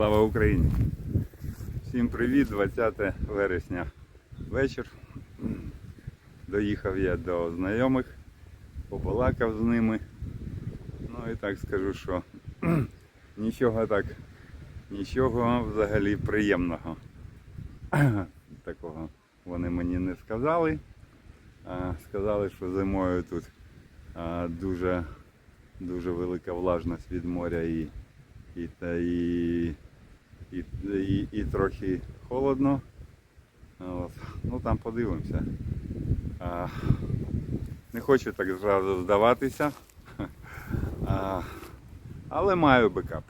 Слава Україні! Всім привіт! 20 вересня вечір. Доїхав я до знайомих, побалакав з ними. Ну і так скажу, що нічого так, нічого взагалі приємного. Такого вони мені не сказали. Сказали, що зимою тут дуже, дуже велика влажність від моря і, і, та, і, і, і, і трохи холодно. От. Ну там подивимося. А, не хочу так зразу здаватися. А, але маю бекап.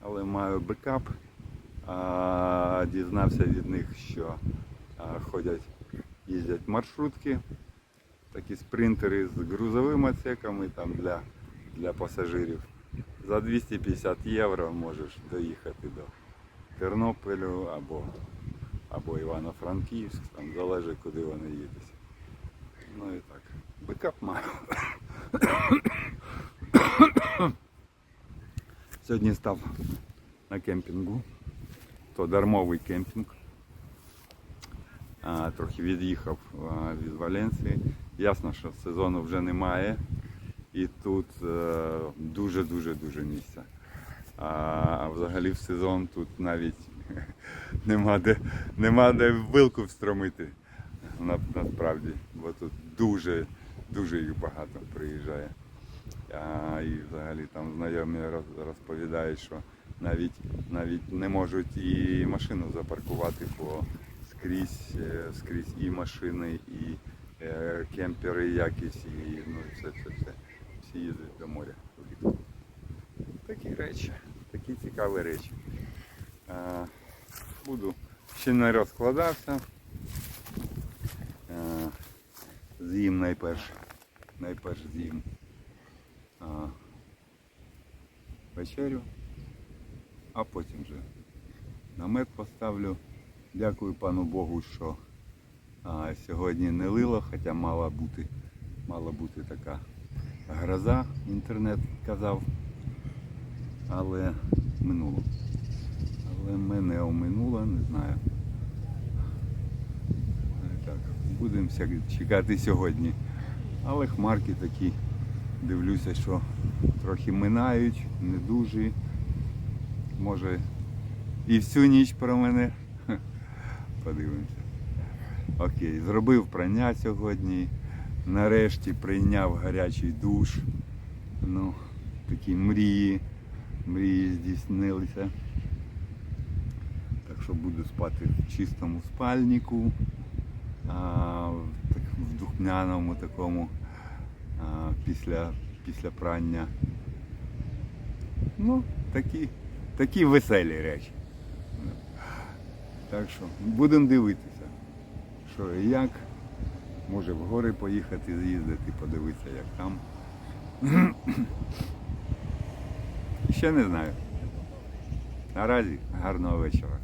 Але маю бекап. А, дізнався від них, що а, ходять, їздять маршрутки, такі спринтери з грузовими отсеками там для, для пасажирів. За 250 євро можеш доїхати до Тернополю або, або Івано-Франківськ, там залежить куди вони їдуть. Ну і так. Бекап маю. Сьогодні став на кемпінгу. То дармовий кемпінг. А, трохи від'їхав від Валенції. Ясно, що сезону вже немає. І тут дуже-дуже-дуже місця. А, взагалі в сезон тут навіть нема де, нема де вилку встромити. На, насправді, бо тут дуже, дуже їх багато приїжджає. А, і взагалі там знайомі роз- розповідають, що навіть, навіть не можуть і машину запаркувати, бо скрізь, е, скрізь і машини, і е, кемпери якісь, і ну, все, все, все. Всі їздять до моря. Такі речі, цікаві речі. Буду ще не розкладався. З'їм найперше. Найперше з'їм вечерю, а потім вже намет поставлю. Дякую пану Богу, що сьогодні не лило, хоча мала бути, мала бути така гроза, інтернет казав, але минуло. Але мене оминуло, не знаю. Е, Так, будемо чекати сьогодні. Але хмарки такі, дивлюся, що трохи минають, не дуже. Може і всю ніч про мене. Подивимося. Окей, зробив прання сьогодні. Нарешті прийняв гарячий душ. Ну, такі мрії. Мрії здійснилися. Так що буду спати в чистому спальнику, а, в, духмяному такому а, після, після прання. Ну, такі, такі веселі речі. Так що будемо дивитися, що і як. Може в гори поїхати, з'їздити, подивитися, як там. Ще не знаю. Наразі гарного вечора.